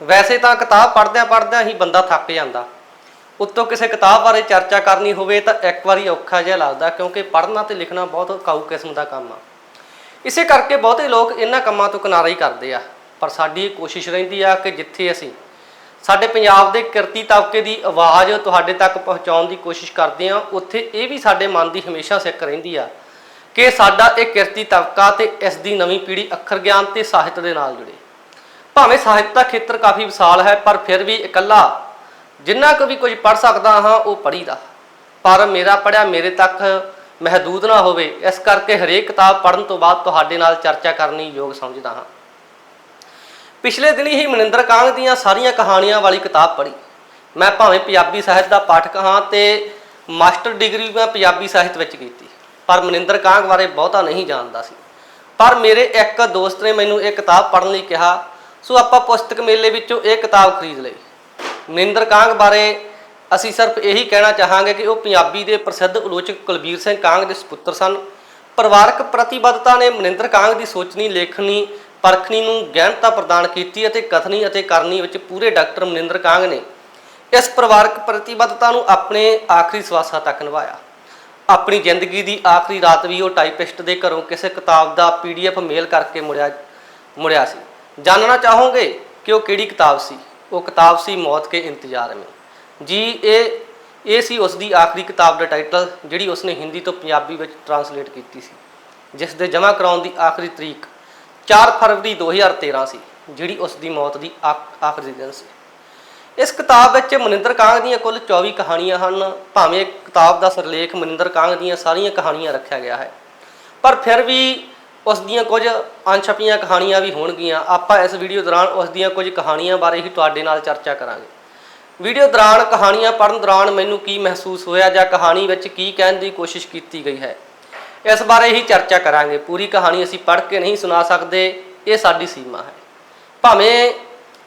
ਵੈਸੇ ਤਾਂ ਕਿਤਾਬ ਪੜ੍ਹਦਿਆਂ ਪੜ੍ਹਦਿਆਂ ਹੀ ਬੰਦਾ ਥੱਕ ਜਾਂਦਾ। ਉੱਤੋਂ ਕਿਸੇ ਕਿਤਾਬ ਬਾਰੇ ਚਰਚਾ ਕਰਨੀ ਹੋਵੇ ਤਾਂ ਇੱਕ ਵਾਰੀ ਔਖਾ ਜਿਹਾ ਲੱਗਦਾ, ਕਿਉਂਕਿ ਪੜ੍ਹਨਾ ਤੇ ਲਿਖਣਾ ਬਹੁਤ ਕਾਊ ਕਿਸਮ ਦਾ ਕੰਮ ਆ। ਇਸੇ ਕਰਕੇ ਬਹੁਤੇ ਲੋਕ ਇਹਨਾਂ ਕੰਮਾਂ ਤੋਂ ਕਿਨਾਰਾ ਹੀ ਕਰਦੇ ਆ। ਪਰ ਸਾਡੀ ਇਹ ਕੋਸ਼ਿਸ਼ ਰਹਿੰਦੀ ਆ ਕਿ ਜਿੱਥੇ ਅਸੀਂ ਸਾਡੇ ਪੰਜਾਬ ਦੇ ਕਿਰਤੀ ਤਬਕੇ ਦੀ ਆਵਾਜ਼ ਤੁਹਾਡੇ ਤੱਕ ਪਹੁੰਚਾਉਣ ਦੀ ਕੋਸ਼ਿਸ਼ ਕਰਦੇ ਆ, ਉੱਥੇ ਇਹ ਵੀ ਸਾਡੇ ਮਨ ਦੀ ਹਮੇਸ਼ਾ ਸਿੱਕ ਰਹਿੰਦੀ ਆ ਕਿ ਸਾਡਾ ਇਹ ਕਿਰਤੀ ਤਬਕਾ ਤੇ ਇਸ ਦੀ ਨਵੀਂ ਪੀੜ੍ਹੀ ਅੱਖਰ ਗਿਆਨ ਤੇ ਸਾਹਿਤ ਦੇ ਨਾਲ ਜੁੜੇ। ਭਾਵੇਂ ਸਾਹਿਤ ਦਾ ਖੇਤਰ ਕਾਫੀ ਵਿਸ਼ਾਲ ਹੈ, ਪਰ ਫਿਰ ਵੀ ਇਕੱਲਾ। ਜਿੰਨਾ ਕੁ ਵੀ ਕੁਝ ਪੜ ਸਕਦਾ ਹਾਂ, ਉਹ ਪੜੀਦਾ ਪਰ ਮੇਰਾ ਪੜਿਆ ਮੇਰੇ ਤੱਕ ਮਹਦੂਦ ਨਾ ਹੋਵੇ, ਇਸ ਕਰਕੇ ਹਰੇਕ ਕਿਤਾਬ ਪੜਨ ਤੋਂ ਬਾਅਦ ਤੁਹਾਡੇ ਨਾਲ ਚਰਚਾ ਕਰਨੀ ਯੋਗ ਸਮਝਦਾ ਹਾਂ। ਪਿਛਲੇ ਦਿਨੀ ਹੀ ਮਨਿੰਦਰ ਕਾਂਗ ਦੀਆਂ ਸਾਰੀਆਂ ਕਹਾਣੀਆਂ ਵਾਲੀ ਕਿਤਾਬ ਪੜ੍ਹੀ। ਮੈਂ ਭਾਵੇਂ ਪੰਜਾਬੀ ਸਾਹਿਤ ਦਾ ਪਾਠਕ ਹਾਂ ਤੇ ਮਾਸਟਰ ਡਿਗਰੀ ਮੈਂ ਪੰਜਾਬੀ ਸਾਹਿਤ ਵਿੱਚ ਕੀਤੀ, ਪਰ ਮਨਿੰਦਰ ਕਾਂਗ ਬਾਰੇ ਬਹੁਤਾ ਨਹੀਂ ਜਾਣਦਾ ਸੀ। ਪਰ ਮੇਰੇ ਇੱਕ ਦੋਸਤ ਨੇ ਮੈਨੂੰ ਇਹ ਕਿਤਾਬ ਪੜ੍ਹਨ ਲਈ ਕਿਹਾ ਸੋ ਆਪਾਂ ਪੁਸਤਕ ਮੇਲੇ ਵਿੱਚੋਂ ਇਹ ਕਿਤਾਬ ਖਰੀਦ ਲਈ। ਮਨਿੰਦਰ ਕਾਂਗ ਬਾਰੇ ਅਸੀਂ ਸਿਰਫ ਇਹੀ ਕਹਿਣਾ ਚਾਹਾਂਗੇ ਕਿ ਉਹ ਪੰਜਾਬੀ ਦੇ ਪ੍ਰਸਿੱਧ ਆਲੋਚਕ ਕੁਲਬੀਰ ਸਿੰਘ ਕਾਂਗ ਦੇ ਸੁਪੁੱਤਰ ਸਨ। ਪਰਿਵਾਰਕ ਪ੍ਰਤੀਬੱਧਤਾ ਨੇ ਮਨਿੰਦਰ ਕਾਂਗ ਦੀ ਸੋਚਣੀ, ਲੇਖਣੀ, ਪਰਖਣੀ ਨੂੰ ਗਹਿਣਤਾ ਪ੍ਰਦਾਨ ਕੀਤੀ ਅਤੇ ਕਥਨੀ ਅਤੇ ਕਰਨੀ ਵਿੱਚ ਪੂਰੇ ਡਾਕਟਰ ਮਨਿੰਦਰ ਕਾਂਗ ਨੇ ਇਸ ਪਰਿਵਾਰਕ ਪ੍ਰਤੀਬੱਧਤਾ ਨੂੰ ਆਪਣੇ ਆਖਰੀ ਸਵਾਸਾਂ ਤੱਕ ਨਿਭਾਇਆ। ਆਪਣੀ ਜ਼ਿੰਦਗੀ ਦੀ ਆਖਰੀ ਰਾਤ ਵੀ ਉਹ ਟਾਈਪਿਸਟ ਦੇ ਘਰੋਂ ਕਿਸੇ ਕਿਤਾਬ ਦਾ ਪੀਡੀਐਫ ਮੇਲ ਕਰਕੇ ਮੁੜਿਆ ਮੁੜਿਆ ਸੀ। ਜਾਣਨਾ ਚਾਹੋਗੇ ਕਿ ਉਹ ਕਿਹੜੀ ਕਿਤਾਬ ਸੀ? ਉਹ ਕਿਤਾਬ ਸੀ ਮੌਤ ਕੇ ਇੰਤਜ਼ਾਰ ਮੇਂ। ਜੀ, ਇਹ ਇਹ ਸੀ ਉਸ ਦੀ ਆਖਰੀ ਕਿਤਾਬ ਦਾ ਟਾਈਟਲ, ਜਿਹੜੀ ਉਸਨੇ ਹਿੰਦੀ ਤੋਂ ਪੰਜਾਬੀ ਵਿੱਚ ਟਰਾਂਸਲੇਟ ਕੀਤੀ ਸੀ। ਜਿਸ ਦੇ ਜਮ੍ਹਾਂ ਕਰਾਉਣ ਦੀ ਆਖਰੀ ਤਰੀਕ 4 ਫਰਵਰੀ 2013 ਸੀ, ਜਿਹੜੀ ਉਸ ਦੀ ਮੌਤ ਦੀ ਆਖ- ਆਖਰੀ ਦਿਨ ਸੀ। ਇਸ ਕਿਤਾਬ ਵਿੱਚ ਮਨਿੰਦਰ ਕਾਂਗ ਦੀਆਂ ਕੁੱਲ 24 ਕਹਾਣੀਆਂ ਹਨ। ਭਾਵੇਂ ਕਿਤਾਬ ਦਾ ਸਿਰਲੇਖ ਮਨਿੰਦਰ ਕਾਂਗ ਦੀਆਂ ਸਾਰੀਆਂ ਕਹਾਣੀਆਂ ਰੱਖਿਆ ਗਿਆ ਹੈ, ਪਰ ਫਿਰ ਵੀ ਉਸ ਦੀਆਂ ਕੁਝ ਅਣਛਪੀਆਂ ਕਹਾਣੀਆਂ ਵੀ ਹੋਣਗੀਆਂ। ਆਪਾਂ ਇਸ ਵੀਡੀਓ ਦੌਰਾਨ ਉਸ ਦੀਆਂ ਕੁਝ ਕਹਾਣੀਆਂ ਬਾਰੇ ਹੀ ਤੁਹਾਡੇ ਨਾਲ ਚਰਚਾ ਕਰਾਂਗੇ। ਵੀਡੀਓ ਦੌਰਾਨ ਕਹਾਣੀਆਂ ਪੜ੍ਹਨ ਦੌਰਾਨ ਮੈਨੂੰ ਕੀ ਮਹਿਸੂਸ ਹੋਇਆ ਜਾਂ ਕਹਾਣੀ ਵਿੱਚ ਕੀ ਕਹਿਣ ਦੀ ਕੋਸ਼ਿਸ਼ ਕੀਤੀ ਗਈ ਹੈ, ਇਸ ਬਾਰੇ ਹੀ ਚਰਚਾ ਕਰਾਂਗੇ। ਪੂਰੀ ਕਹਾਣੀ ਅਸੀਂ ਪੜ੍ਹ ਕੇ ਨਹੀਂ ਸੁਣਾ ਸਕਦੇ, ਇਹ ਸਾਡੀ ਸੀਮਾ ਹੈ। ਭਾਵੇਂ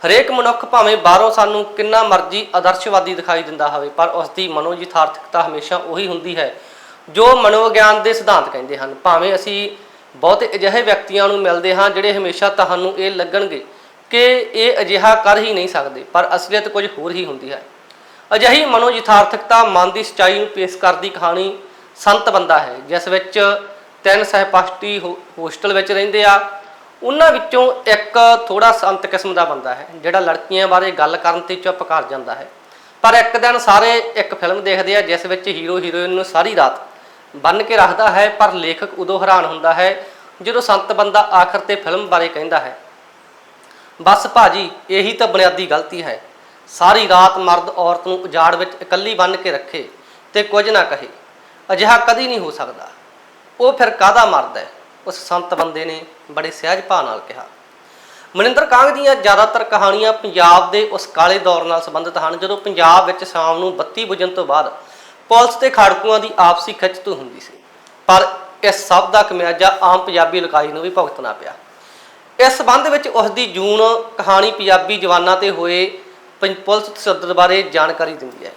ਹਰੇਕ ਮਨੁੱਖ ਭਾਵੇਂ ਬਾਹਰੋਂ ਸਾਨੂੰ ਕਿੰਨਾ ਮਰਜ਼ੀ ਆਦਰਸ਼ਵਾਦੀ ਦਿਖਾਈ ਦਿੰਦਾ ਹੋਵੇ, ਪਰ ਉਸ ਦੀ ਮਨੋਜਿਥਾਰਥਕਤਾ ਹਮੇਸ਼ਾ ਉਹੀ ਹੁੰਦੀ ਹੈ ਜੋ ਮਨੋਵਿਗਿਆਨ ਦੇ ਸਿਧਾਂਤ ਕਹਿੰਦੇ ਹਨ। ਭਾਵੇਂ ਅਸੀਂ ਬਹੁਤੇ ਅਜਿਹੇ ਵਿਅਕਤੀਆਂ ਨੂੰ ਮਿਲਦੇ ਹਾਂ ਜਿਹੜੇ ਹਮੇਸ਼ਾ ਤੁਹਾਨੂੰ ਇਹ ਲੱਗਣਗੇ ਕਿ ਇਹ ਅਜਿਹਾ ਕਰ ਹੀ ਨਹੀਂ ਸਕਦੇ, ਪਰ ਅਸਲੀਅਤ ਕੁਝ ਹੋਰ ਹੀ ਹੁੰਦੀ ਹੈ। ਅਜਿਹੀ ਮਨੋ ਯਥਾਰਥਕਤਾ ਮਨ ਦੀ ਸਚਾਈ ਨੂੰ ਪੇਸ਼ ਕਰਦੀ ਕਹਾਣੀ ਸੰਤ ਬੰਦਾ ਹੈ, ਜਿਸ ਵਿੱਚ ਤਿੰਨ ਸਹਿਪਾਸ਼ਟੀ ਹੋਸਟਲ ਵਿੱਚ ਰਹਿੰਦੇ ਆ। ਉਹਨਾਂ ਵਿੱਚੋਂ ਇੱਕ ਥੋੜਾ ਸੰਤ ਕਿਸਮ ਦਾ ਬੰਦਾ ਹੈ, ਜਿਹੜਾ ਲੜਕੀਆਂ ਬਾਰੇ ਗੱਲ ਕਰਨ ਤੇ ਚੁੱਪ ਕਰ ਜਾਂਦਾ ਹੈ। ਪਰ ਇੱਕ ਦਿਨ ਸਾਰੇ ਇੱਕ ਫਿਲਮ ਦੇਖਦੇ ਆ, ਜਿਸ ਵਿੱਚ ਹੀਰੋ ਹੀਰੋਇਨ ਨੂੰ ਸਾਰੀ ਰਾਤ ਬੰਨ ਕੇ ਰੱਖਦਾ ਹੈ, ਪਰ ਲੇਖਕ ਉਦੋਂ ਹੈਰਾਨ ਹੁੰਦਾ ਹੈ ਜਦੋਂ ਸੰਤ ਬੰਦਾ ਆਖਰ ਤੇ ਫਿਲਮ ਬਾਰੇ ਕਹਿੰਦਾ ਹੈ। ਬਸ ਭਾਜੀ, ਇਹੀ ਤਾਂ ਬੁਨਿਆਦੀ ਗਲਤੀ ਹੈ। ਸਾਰੀ ਰਾਤ ਮਰਦ ਔਰਤ ਨੂੰ ਉਜਾੜ ਵਿੱਚ ਇਕੱਲੀ ਬੰਨ ਕੇ ਰੱਖੇ ਤੇ ਕੁਝ ਨਾ ਕਹੇ। ਅਜਿਹਾ ਕਦੀ ਨਹੀਂ ਹੋ ਸਕਦਾ। ਉਹ ਫਿਰ ਕਾਹਦਾ ਮਰਦ ਹੈ? ਉਸ ਸੰਤ ਬੰਦੇ ਨੇ ਬੜੇ ਸਹਿਜ ਭਾਅ ਨਾਲ ਕਿਹਾ। ਮਨਿੰਦਰ ਕਾਂਗ ਦੀਆਂ ਜ਼ਿਆਦਾਤਰ ਕਹਾਣੀਆਂ ਪੰਜਾਬ ਦੇ ਉਸ ਕਾਲੇ ਦੌਰ ਨਾਲ ਸੰਬੰਧਿਤ ਹਨ, ਜਦੋਂ ਪੰਜਾਬ ਵਿੱਚ ਸ਼ਾਮ ਨੂੰ ਬੱਤੀ ਬੁਝਣ ਤੋਂ ਬਾਅਦ ਪੁਲਿਸ ਤੇ ਖਾੜਕੂਆਂ ਦੀ ਆਪਸੀ ਖਿੱਚਤੂ ਹੁੰਦੀ ਸੀ। ਪਰ ਇਸ ਸਭ ਦਾ ਖਮਿਆਜਾ ਆਮ ਪੰਜਾਬੀ ਲੁਕਾਈ ਨੂੰ ਵੀ ਭੁਗਤਣਾ ਪਿਆ। ਇਸ ਸੰਬੰਧ ਵਿੱਚ ਉਸ ਦੀ ਜੂਨ ਕਹਾਣੀ ਪੰਜਾਬੀ ਜਵਾਨਾਂ ਤੇ ਹੋਏ ਪੰ- ਪੁਲਿਸ ਤਸ਼ੱਦਦ ਬਾਰੇ ਜਾਣਕਾਰੀ ਦਿੰਦੀ ਹੈ।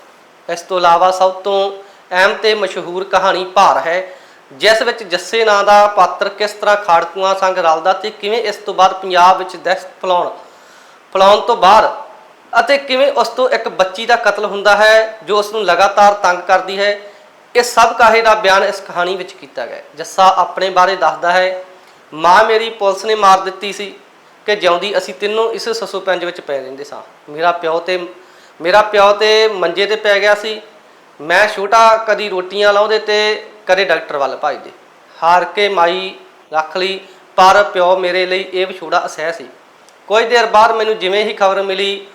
ਇਸ ਤੋਂ ਇਲਾਵਾ ਸਭ ਤੋਂ ਅਹਿਮ ਤੇ ਮਸ਼ਹੂਰ ਕਹਾਣੀ ਭਾਰ ਹੈ, ਜਿਸ ਵਿੱਚ ਜੱਸੇ ਨਾਂ ਦਾ ਪਾਤਰ ਕਿਸ ਤਰ੍ਹਾਂ ਖਾੜਕੂਆਂ ਸੰਗ ਰਲਦਾ ਤੇ ਕਿਵੇਂ ਇਸ ਤੋਂ ਬਾਅਦ ਪੰਜਾਬ ਵਿੱਚ ਦਹਿਸ਼ਤ ਫੈਲਾਉਣ ਫੈਲਾਉਣ ਤੋਂ ਬਾਅਦ ਅਤੇ ਕਿਵੇਂ ਉਸ ਤੋਂ ਇੱਕ ਬੱਚੀ ਦਾ ਕਤਲ ਹੁੰਦਾ ਹੈ, ਜੋ ਉਸ ਨੂੰ ਲਗਾਤਾਰ ਤੰਗ ਕਰਦੀ ਹੈ, ਇਹ ਸਭ ਕਾਹੇ ਦਾ ਬਿਆਨ ਇਸ ਕਹਾਣੀ ਵਿੱਚ ਕੀਤਾ ਗਿਆ ਜੱਸਾ ਆਪਣੇ ਬਾਰੇ ਦੱਸਦਾ ਹੈ, ਮਾਂ ਮੇਰੀ ਪੁਲਿਸ ਨੇ ਮਾਰ ਦਿੱਤੀ ਸੀ ਕਿ ਜਿਉਂਦੀ ਅਸੀਂ ਤਿੰਨੋਂ ਇਸ ਸਸੂ ਪੰਜ ਵਿੱਚ ਪੈ ਰਹਿੰਦੇ ਸਾਂ। ਮੇਰਾ ਪਿਓ ਤੇ, ਮੇਰਾ ਪਿਓ ਤੇ ਮੰਜੇ ਤੇ ਪੈ ਗਿਆ ਸੀ। ਮੈਂ ਛੋਟਾ ਕਦੀ ਰੋਟੀਆਂ ਲਾਉਂਦੇ ਤੇ ਕਦੇ ਡਾਕਟਰ ਵੱਲ ਭੱਜਦੇ। ਹਾਰ ਕੇ ਮਾਈ ਰੱਖ ਲਈ, ਪਰ ਪਿਓ ਮੇਰੇ ਲਈ ਇਹ ਵਿਛੋੜਾ ਅਸਹਿ ਸੀ। ਕੁਝ ਦੇਰ ਬਾਅਦ ਮੈਨੂੰ ਜਿਵੇਂ ਹੀ ਖਬਰ ਮਿਲੀ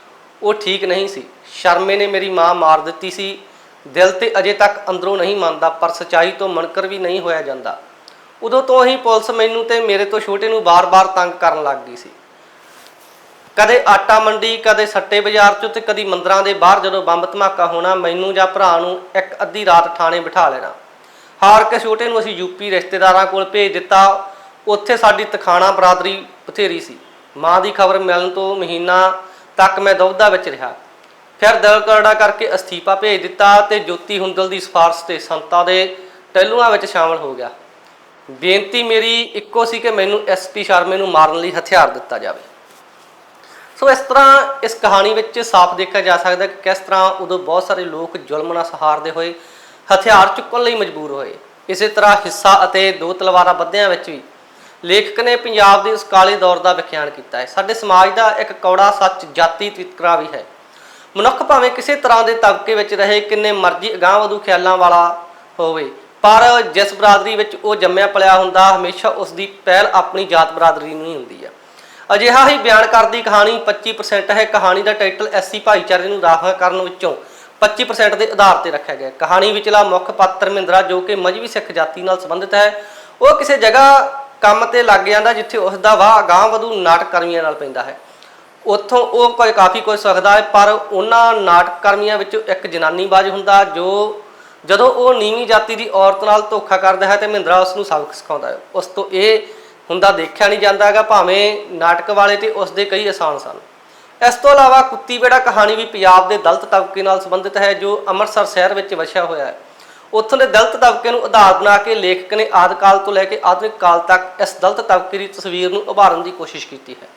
ਉਹ ਠੀਕ ਨਹੀਂ ਸੀ। ਸ਼ਰਮੇ ਨੇ ਮੇਰੀ ਮਾਂ ਮਾਰ ਦਿੱਤੀ ਸੀ। ਦਿਲ ਤੇ ਅਜੇ ਤੱਕ ਅੰਦਰੋਂ ਨਹੀਂ ਮੰਨਦਾ, ਪਰ ਸਚਾਈ ਤੋਂ ਮਨਕਰ ਵੀ ਨਹੀਂ ਹੋਇਆ ਜਾਂਦਾ। ਉਦੋਂ ਤੋਂ ਹੀ ਪੁਲਿਸ ਮੈਨੂੰ ਤੇ ਮੇਰੇ ਤੋਂ ਛੋਟੇ ਨੂੰ ਬਾਰ-ਬਾਰ ਤੰਗ ਕਰਨ ਲੱਗ ਗਈ ਸੀ। ਕਦੇ ਆਟਾ ਮੰਡੀ, ਕਦੇ ਸੱਟੇ ਬਾਜ਼ਾਰ ਚ ਤੇ ਕਦੀ ਮੰਦਰਾਂ ਦੇ ਬਾਹਰ ਜਦੋਂ ਬੰਬ ਧਮਾਕਾ ਹੋਣਾ, ਮੈਨੂੰ ਜਾਂ ਭਰਾ ਨੂੰ ਇੱਕ ਅੱਧੀ ਰਾਤ ਥਾਣੇ ਬਿਠਾ ਲੈਣਾ। ਹਾਰ ਕੇ ਛੋਟੇ ਨੂੰ ਅਸੀਂ ਯੂਪੀ ਰਿਸ਼ਤੇਦਾਰਾਂ ਕੋਲ ਭੇਜ ਦਿੱਤਾ। ਉੱਥੇ ਸਾਡੀ ਤਖਾਣਾ ਬਰਾਦਰੀ ਬਥੇਰੀ ਸੀ। ਮਾਂ ਦੀ ਖਬਰ ਮਿਲਣ ਤੋਂ ਮਹੀਨਾ ਤੱਕ ਮੈਂ ਦੁਬਦਾ ਵਿੱਚ ਰਿਹਾ। ਫਿਰ ਦਿਲ ਕਰੜਾ ਕਰਕੇ ਅਸਤੀਫਾ ਭੇਜ ਦਿੱਤਾ ਤੇ ਜੋਤੀ ਹੁੰਦਲ ਦੀ ਸਿਫਾਰਸ਼ ਤੇ ਸੰਤਾਂ ਦੇ ਟਹਿਲੂਆਂ ਵਿੱਚ ਸ਼ਾਮਲ ਹੋ ਗਿਆ। ਬੇਨਤੀ ਮੇਰੀ ਇੱਕੋ ਸੀ ਕਿ ਮੈਨੂੰ ਐਸਪੀ ਸ਼ਰਮੇ ਨੂੰ ਮਾਰਨ ਲਈ ਹਥਿਆਰ ਦਿੱਤਾ ਜਾਵੇ। ਸੋ ਇਸ ਤਰ੍ਹਾਂ ਇਸ ਕਹਾਣੀ ਵਿੱਚ ਸਾਫ਼ ਦੇਖਿਆ ਜਾ ਸਕਦਾ ਕਿ ਕਿਸ ਤਰ੍ਹਾਂ ਉਦੋਂ ਬਹੁਤ ਸਾਰੇ ਲੋਕ ਜ਼ੁਲਮ ਨਾਲ ਸਹਾਰਦੇ ਹੋਏ ਹਥਿਆਰ ਚੁੱਕਣ ਲਈ ਮਜਬੂਰ ਹੋਏ। ਇਸੇ ਤਰ੍ਹਾਂ ਹਿੱਸਾ ਅਤੇ ਦੋ ਤਲਵਾਰਾਂ ਬੱਧਿਆਂ ਵਿੱਚ ਵੀ ਲੇਖਕ ਨੇ ਪੰਜਾਬ ਦੇ ਉਸ ਕਾਲੇ ਦੌਰ ਦਾ ਵਿਖਿਆਨ ਕੀਤਾ ਹੈ। ਸਾਡੇ ਸਮਾਜ ਦਾ ਇੱਕ ਕੌੜਾ ਸੱਚ ਜਾਤੀ ਵਿਤਕਰਾ ਵੀ ਹੈ। ਮਨੁੱਖ ਭਾਵੇਂ ਕਿਸੇ ਤਰ੍ਹਾਂ ਦੇ ਤਬਕੇ ਵਿੱਚ ਰਹੇ, ਕਿੰਨੇ ਮਰਜ਼ੀ ਅਗਾਂਹ-ਵਧੂ ਖਿਆਲਾਂ ਵਾਲਾ ਹੋਵੇ, ਪਰ ਜਿਸ ਬਰਾਦਰੀ ਵਿੱਚ ਉਹ ਜੰਮਿਆ ਪਲਿਆ ਹੁੰਦਾ, ਹਮੇਸ਼ਾ ਉਸ ਦੀ ਪਹਿਲ ਆਪਣੀ ਜਾਤ ਬਰਾਦਰੀ ਨੂੰ ਹੀ ਹੁੰਦੀ ਹੈ। ਅਜਿਹਾ ਹੀ ਬਿਆਨ ਕਰਦੀ ਕਹਾਣੀ 25% ਹੈ। ਕਹਾਣੀ ਦਾ ਟਾਈਟਲ ਐਸਸੀ ਭਾਈਚਾਰੇ ਨੂੰ ਰਾਖਾ ਕਰਨ ਵਿੱਚੋਂ 25% ਦੇ ਆਧਾਰ ਤੇ ਰੱਖਿਆ ਗਿਆ ਕਹਾਣੀ ਵਿਚਲਾ ਮੁੱਖ ਪਾਤਰ ਮਹਿੰਦਰਾ ਜੋ ਕਿ ਮਜਬੀ ਸਿੱਖ ਜਾਤੀ ਨਾਲ ਸੰਬੰਧਿਤ ਹੈ, ਉਹ ਕਿਸੇ ਜਗ੍ਹਾ ਕੰਮ ਤੇ ਲੱਗ ਜਾਂਦਾ ਜਿੱਥੇ ਉਸ ਦਾ ਵਾਹ ਗਾਂਹ ਵਧੂ ਨਾਟਕ ਕਰਮੀਆਂ ਨਾਲ ਪੈਂਦਾ ਹੈ। ਉੱਥੋਂ ਉਹ ਕੋਈ ਕਾਫੀ ਕੁਝ ਸਿੱਖਦਾ ਹੈ, ਪਰ ਉਹਨਾਂ ਨਾਟਕ ਕਰਮੀਆਂ ਵਿੱਚੋਂ ਇੱਕ ਜਨਾਨੀਬਾਜ਼ ਹੁੰਦਾ ਜੋ ਜਦੋਂ ਉਹ ਨੀਵੀਂ ਜਾਤੀ ਦੀ ਔਰਤ ਨਾਲ ਧੋਖਾ ਕਰਦਾ ਹੈ ਤੇ ਮਹਿੰਦਰਾ ਉਸ ਨੂੰ ਸਬਕ ਸਿਖਾਉਂਦਾ ਹੈ। ਉਸ ਤੋਂ ਇਹ ਹੁੰਦਾ ਦੇਖਿਆ ਨਹੀਂ ਜਾਂਦਾ ਹੈਗਾ, ਭਾਵੇਂ ਨਾਟਕ ਵਾਲੇ ਤੇ ਉਸ ਦੇ ਕਈ ਆਸਾਨ ਸਨ। ਇਸ ਤੋਂ ਇਲਾਵਾ ਕੁੱਤੀ ਬੇੜਾ ਕਹਾਣੀ ਵੀ ਪੰਜਾਬ ਦੇ ਦਲਤ ਤਬਕੇ ਨਾਲ ਸੰਬੰਧਿਤ ਹੈ, ਜੋ ਅੰਮ੍ਰਿਤਸਰ ਸ਼ਹਿਰ ਵਿੱਚ ਵਸਿਆ ਹੋਇਆ ਹੈ। ਉੱਥੋਂ ਦੇ ਦਲਿਤ ਤਬਕੇ ਨੂੰ ਆਧਾਰ ਬਣਾ ਕੇ ਲੇਖਕ ਨੇ ਆਦਿ ਕਾਲ ਤੋਂ ਲੈ ਕੇ ਆਧੁਨਿਕ ਕਾਲ ਤੱਕ ਇਸ ਦਲਿਤ ਤਬਕੇ ਦੀ ਤਸਵੀਰ ਨੂੰ ਉਭਾਰਨ ਦੀ ਕੋਸ਼ਿਸ਼ ਕੀਤੀ ਹੈ।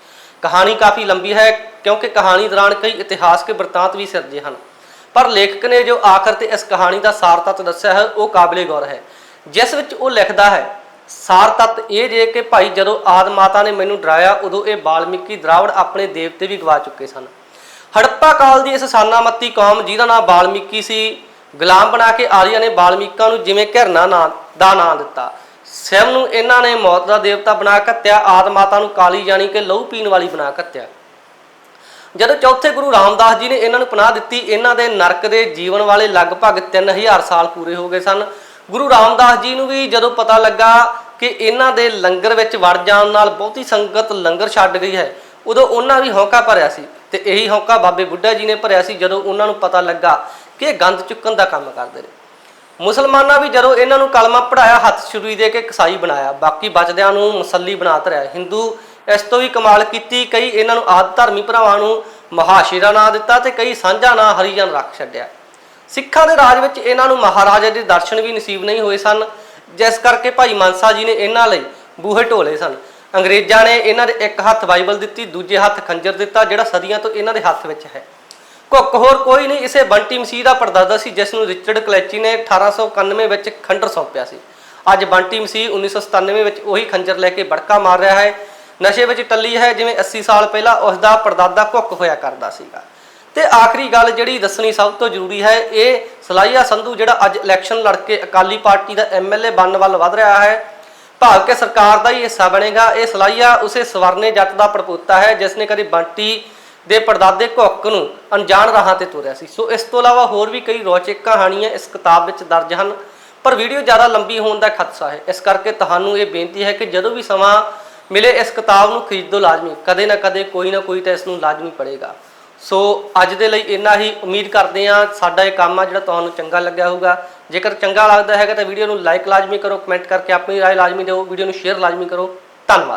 ਕਹਾਣੀ ਕਾਫੀ ਲੰਬੀ ਹੈ ਕਿਉਂਕਿ ਕਹਾਣੀ ਦੌਰਾਨ ਕਈ ਇਤਿਹਾਸਕ ਬਿਰਤਾਂਤ ਵੀ ਸਿਰਜੇ ਹਨ। ਪਰ ਲੇਖਕ ਨੇ ਜੋ ਆਖਰ ਤੇ ਇਸ ਕਹਾਣੀ ਦਾ ਸਾਰ ਤੱਤ ਦੱਸਿਆ ਹੈ, ਉਹ ਕਾਬਲੇ ਗੌਰ ਹੈ। ਜਿਸ ਵਿੱਚ ਉਹ ਲਿਖਦਾ ਹੈ, ਸਾਰ ਤੱਤ ਇਹ ਜੇ ਕਿ ਭਾਈ ਜਦੋਂ ਆਦ ਮਾਤਾ ਨੇ ਮੈਨੂੰ ਡਰਾਇਆ, ਉਦੋਂ ਇਹ ਬਾਲਮੀਕੀ ਦਰਾਵੜ ਆਪਣੇ ਦੇਵਤੇ ਵੀ ਗਵਾ ਚੁੱਕੇ ਸਨ। ਹੜੱਪਾ ਕਾਲ ਦੀ ਇਸ ਸਾਨਾਮਤੀ ਕੌਮ ਜਿਹਦਾ ਨਾਮ ਬਾਲਮੀਕੀ ਸੀ ਗੁਲਾਮ ਬਣਾ ਕੇ ਆਰੀਆ ਨੇ ਬਾਲਮੀਕਾਂ ਨੂੰ ਜਿਵੇਂ ਘਿਰਨਾ ਨਾਂ, ਦਾ ਨਾਂ ਦਿੱਤਾ। ਸਿਵ ਨੂੰ ਇਹਨਾਂ ਨੇ ਮੌਤ ਦਾ ਦੇਵਤਾ ਬਣਾ ਘੱਤਿਆ ਆਦ ਮਾਤਾ ਨੂੰ ਕਾਲੀ ਜਾਣੀ ਕਿ ਲਹੂ ਪੀਣ ਵਾਲੀ ਬਣਾ ਘੱਤਿਆ ਜਦੋਂ ਚੌਥੇ ਗੁਰੂ ਰਾਮਦਾਸ ਜੀ ਨੇ ਇਹਨਾਂ ਨੂੰ ਪਨਾਹ ਦਿੱਤੀ, ਇਹਨਾਂ ਦੇ ਨਰਕ ਦੇ ਜੀਵਨ ਵਾਲੇ ਲਗਭਗ 3000 ਸਾਲ ਪੂਰੇ ਹੋ ਗਏ ਸਨ। ਗੁਰੂ ਰਾਮਦਾਸ ਜੀ ਨੂੰ ਵੀ ਜਦੋਂ ਪਤਾ ਲੱਗਾ ਕਿ ਇਹਨਾਂ ਦੇ ਲੰਗਰ ਵਿੱਚ ਵੜ ਜਾਣ ਨਾਲ ਬਹੁਤੀ ਸੰਗਤ ਲੰਗਰ ਛੱਡ ਗਈ ਹੈ, ਉਦੋਂ ਉਹਨਾਂ ਵੀ ਹੌਂਕਾ ਭਰਿਆ ਸੀ। ਤੇ ਇਹੀ ਹੌਂਕਾ ਬਾਬੇ ਬੁੱਢਾ ਜੀ ਨੇ ਭਰਿਆ ਸੀ ਜਦੋਂ ਉਹਨਾਂ ਨੂੰ ਪਤਾ ਲੱਗਾ ਕਿ ਇਹ ਗੰਦ ਚੁੱਕਣ ਦਾ ਕੰਮ ਕਰਦੇ ਨੇ ਮੁਸਲਮਾਨਾਂ ਵੀ ਜਦੋਂ ਇਹਨਾਂ ਨੂੰ ਕਲਮਾ ਪੜਾਇਆ ਹੱਥ ਛੁਰੀ ਦੇ ਕੇ ਕਸਾਈ ਬਣਾਇਆ, ਬਾਕੀ ਬਚਦਿਆਂ ਨੂੰ ਮਸੱਲੀ ਬਣਾ ਧਰਿਆ ਹਿੰਦੂ ਇਸ ਤੋਂ ਵੀ ਕਮਾਲ ਕੀਤੀ, ਕਈ ਇਹਨਾਂ ਨੂੰ ਆਦ ਧਰਮੀ ਭਰਾਵਾਂ ਨੂੰ ਮਹਾਸ਼ਿਰਾ ਨਾਂ ਦਿੱਤਾ ਤੇ ਕਈ ਸਾਂਝਾ ਨਾਂ ਹਰੀਜਨ ਰੱਖ ਛੱਡਿਆ। ਸਿੱਖਾਂ ਦੇ ਰਾਜ ਵਿੱਚ ਇਹਨਾਂ ਨੂੰ ਮਹਾਰਾਜਾ ਦੇ ਦਰਸ਼ਨ ਵੀ ਨਸੀਬ ਨਹੀਂ ਹੋਏ ਸਨ, ਜਿਸ ਕਰਕੇ ਭਾਈ ਮਨਸਾ ਜੀ ਨੇ ਇਹਨਾਂ ਲਈ ਬੂਹੇ ਢੋਲੇ ਸਨ। ਅੰਗਰੇਜ਼ਾਂ ਨੇ ਇਹਨਾਂ ਦੇ ਇੱਕ ਹੱਥ ਬਾਈਬਲ ਦਿੱਤੀ, ਦੂਜੇ ਹੱਥ ਖੰਜਰ ਦਿੱਤਾ, ਜਿਹੜਾ ਸਦੀਆਂ ਤੋਂ ਇਹਨਾਂ ਦੇ ਹੱਥ ਵਿੱਚ ਹੈ। ਕੁੱਕ, ਹੋਰ ਕੋਈ ਨਹੀਂ, ਇਸੇ ਬੰਟੀ ਮਸੀਹ ਦਾ ਪਰਦਾਦਾ ਸੀ ਜਿਸ ਨੂੰ ਰਿਚਰਡ ਕਲੈਚੀ ਨੇ 1891 ਵਿੱਚ ਖੰਡਰ ਸੌਂਪਿਆ ਸੀ। ਅੱਜ ਬੰਟੀ ਮਸੀਹ 1997 ਵਿੱਚ ਉਹੀ ਖੰਜਰ ਲੈ ਕੇ ਬੜਕਾ ਮਾਰ ਰਿਹਾ ਹੈ। ਨਸ਼ੇ ਵਿੱਚ ਟੱਲੀ ਹੈ, ਜਿਵੇਂ 80 ਸਾਲ ਪਹਿਲਾਂ ਉਸ ਦਾ ਪਰਦਾਦਾ ਕੁੱਕ ਹੋਇਆ ਕਰਦਾ ਸੀਗਾ। ਤੇ ਆਖਰੀ ਗੱਲ ਜਿਹੜੀ ਦੱਸਣੀ ਸਭ ਤੋਂ ਜ਼ਰੂਰੀ ਹੈ, ਇਹ ਸਲਾਈਆ ਸੰਧੂ, ਜਿਹੜਾ ਅੱਜ ਇਲੈਕਸ਼ਨ ਲੜ ਕੇ ਅਕਾਲੀ ਪਾਰਟੀ ਦਾ ਐਮਐਲਏ ਬਣਨ ਵੱਲ ਵਧ ਰਿਹਾ ਹੈ ਭਾਵ ਕਿ ਸਰਕਾਰ ਦਾ ਹੀ ਹਿੱਸਾ ਬਣੇਗਾ। ਇਹ ਸਲਾਈਆ ਉਸੇ ਸਵਰਨੇ ਜੱਟ ਦਾ ਪ੍ਰਪੋਤਾ ਹੈ, ਜਿਸ ਨੇ ਕਦੀ ਬੰਟੀ ਦੇ ਪਰਦਾਦੇ ਘੁੱਕ ਨੂੰ ਅਣਜਾਣ ਰਾਹਾਂ ਤੇ ਤੋਰਿਆ ਸੀ। ਸੋ ਇਸ ਤੋਂ ਇਲਾਵਾ ਹੋਰ ਵੀ ਕਈ ਰੌਚਕ ਕਹਾਣੀਆਂ ਇਸ ਕਿਤਾਬ ਵਿੱਚ ਦਰਜ ਹਨ, ਪਰ ਵੀਡੀਓ ਜ਼ਿਆਦਾ ਲੰਬੀ ਹੋਣ ਦਾ ਖਦਸ਼ਾ ਹੈ। ਇਸ ਕਰਕੇ ਤੁਹਾਨੂੰ ਇਹ ਬੇਨਤੀ ਹੈ ਕਿ ਜਦੋਂ ਵੀ ਸਮਾਂ ਮਿਲੇ ਇਸ ਕਿਤਾਬ ਨੂੰ ਖਰੀਦੋ ਲਾਜ਼ਮੀ। ਕਦੇ ਨਾ ਕਦੇ ਕੋਈ ਨਾ ਕੋਈ ਤਾਂ ਇਸ ਨੂੰ ਲਾਜ਼ਮੀ ਪੜੇਗਾ। ਸੋ ਅੱਜ ਦੇ ਲਈ ਇੰਨਾ ਹੀ। ਉਮੀਦ ਕਰਦੇ ਹਾਂ ਸਾਡਾ ਇਹ ਕੰਮ ਆ ਜਿਹੜਾ ਤੁਹਾਨੂੰ ਚੰਗਾ ਲੱਗਿਆ ਹੋਊਗਾ। ਜੇਕਰ ਚੰਗਾ ਲੱਗਦਾ ਹੈਗਾ ਤਾਂ ਵੀਡੀਓ ਨੂੰ ਲਾਈਕ ਲਾਜ਼ਮੀ ਕਰੋ ਕਮੈਂਟ ਕਰਕੇ ਆਪਣੀ ਰਾਏ ਲਾਜ਼ਮੀ ਦਿਓ, ਵੀਡੀਓ ਨੂੰ ਸ਼ੇਅਰ ਲਾਜ਼ਮੀ ਕਰੋ। ਧੰਨਵਾਦ।